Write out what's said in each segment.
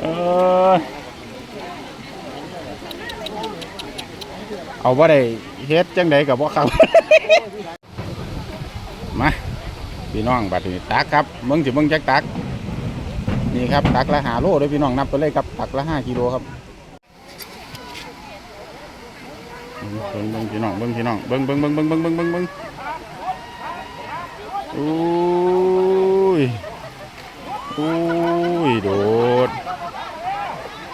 เออเอาว่าได้เฮ็ดจังไดกับว่าเขามาพี่น้องบัดนี้ตักครับเบิ่งสิเบิ่งจักตัก นี่ครับตักละหาโลด้อพี่น้องนับไปเลยครับตักละห้ากิโลครับเบิ่งเบิ่งพี่น้องเบิ่งพี่น้องเบิ่งเบิ่งเบิ่งเบิ่งเบิ่งเบิ่งเบิ่งเบิ่งอุ้ย อุ้ยโดด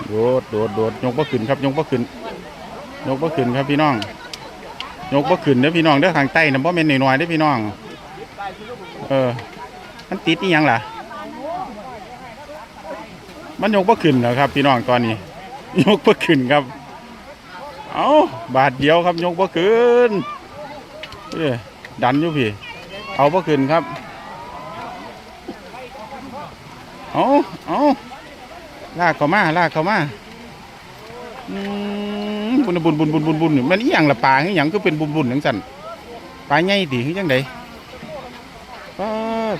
โดดโดดโดดยกบ่ขึ้นครับยกบ่ขึ้น ยกบ่ขึ้นครับพี่น้อง ยกบ่ขึ้นเด้อพี่น้องเด้อข้างใต้น่ะบ่แม่นน้อยๆเด้อพี่น้อง เออ มันติดอีหยังล่ะ มันยกบ่ขึ้นแล้วครับ พี่น้องตอนนี้ ยกบ่ขึ้นครับ เอาบาทเดียวครับยกบ่ขึ้นเอ้ยดันอยู่พี่ เอาบ่ขึ้นครับ เอาเอาลากเข้ามาลากเข้ามาบุญบุญบุญบุญบุญบุญมันอีหยังละปลาคือหยังคือเป็นบุญบุญจังซั่นปลาใหญ่ติคือจังไดป้า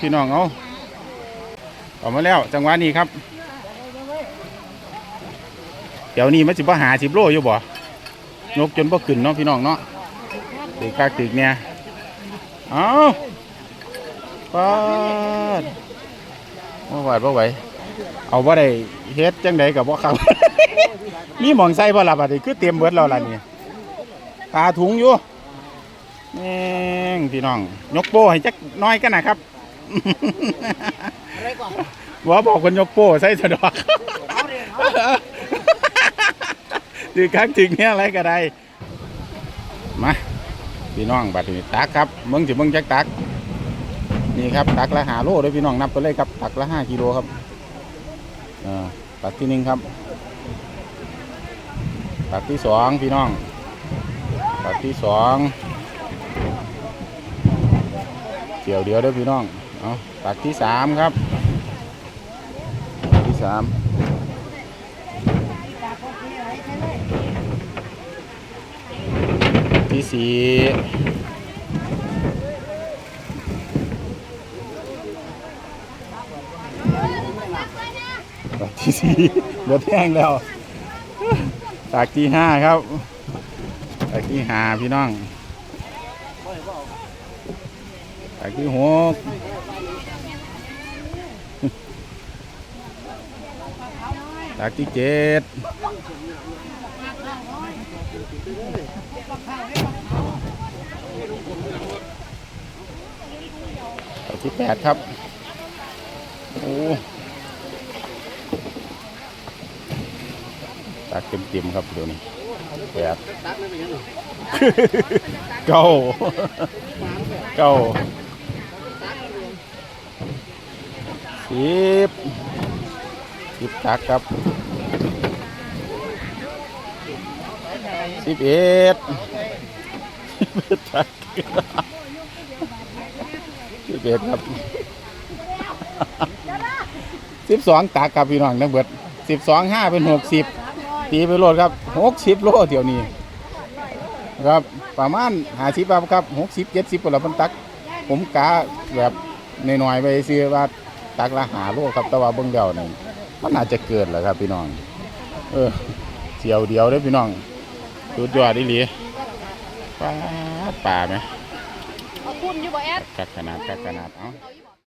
พี่น้องเอาออกมาแล้วจังหวะนี้ครับ เดี๋ยวนี้มันสิบ่หาสิบโลอยู่บ่นกจนบ่ขึ้นเนาะพี่น้องเนาะตึกกากตึกเนี่ยเอาปาด บ่ไหวบ่ไหวเอาบ่ได้เฮ็ดจังไดกับบ่เข้ามีหมองใส่บ่ล่ะบัดนี้คือเตรียมเบิดแล้วล่ะนี่ตาถุงอยู่แม่งพี่น้อง ยกโป้ให้จักน้อยกันนะครับอะไรก่อนว่าบอกคนยกโป้ใส่สะดอกถือครั้งถึงเนี่ยอะไรก็ได้ มา พี่น้องบัดนี้ตักครับมืองสิมืองจักตัก นี่ครับตักละหาโลเลยพี่น้องนับไปเลยครับตักละห้ากิโลครับตักที่หนึ่งครับตักที่สองพี่น้องตักที่สองเกี่ยวเดียวเด้อพี่น้องเอาตักที่สามครับตักที่สามที่สี่ ตักที่สี่เดือดแห้งแล้วตักที่ห้าครับตักที่ห้าพี่น้องตักที่หกตักที่เจ็ดตักที่แปดครับ โอ้ ตักเต็มๆครับเดี๋ยวนี้แปดเก้าเก้าสิบสิบตักครับสิบเอ็ดสิบตักสิบเอ็ดครับสิบสองตักครับพี่น้องนักเบิดสิบสองห้าเป็นหกสิบ ตีไปโลดครับหกสิบโลเดี๋ยวนี้ครับประมาณหาสิบครับหกสิบเจ็ดสิบคนละพันตัก ผมกะแบบหน่อยๆไปซื้อว่าตักละหาโลครับแต่ว่าเบิ่งเดียวนี่มันอาจจะเกินแหละครับพี่น้อง เออเสียวเดียวเด้อพี่น้องสุดยอดดิหลีปลาป่าไหมเอาคุณอยู่บ่แอดกักขนาดกักขนาดเอ้าเอาอยู่